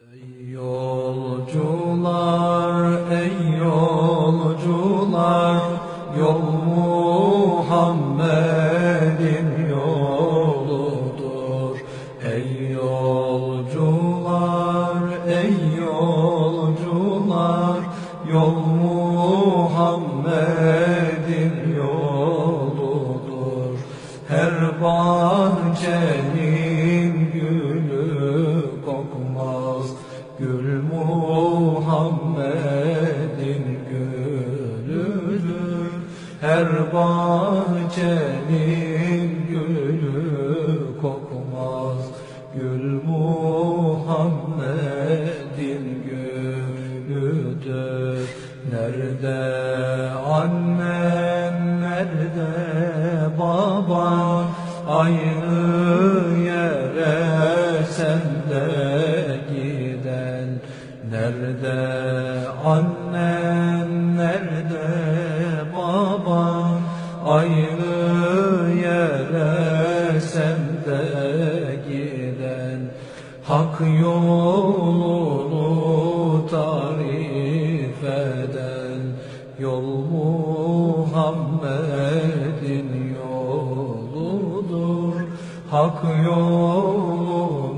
Ey yolcular, ey yolcular, yol Muhammed'in yoludur. Ey yolcular, ey yolcular, yol Muhammed'in yoludur. Her bahçenin gülü Muhammed'in gülüdür. Her bahçenin gülü kokmaz, gül Muhammed'in gülüdür. Nerede annen, Nerede annen, nerede baban, aynı yere sen de giden. Hak yolunu tarif eden yol Muhammed'in yoludur. Hak yolunu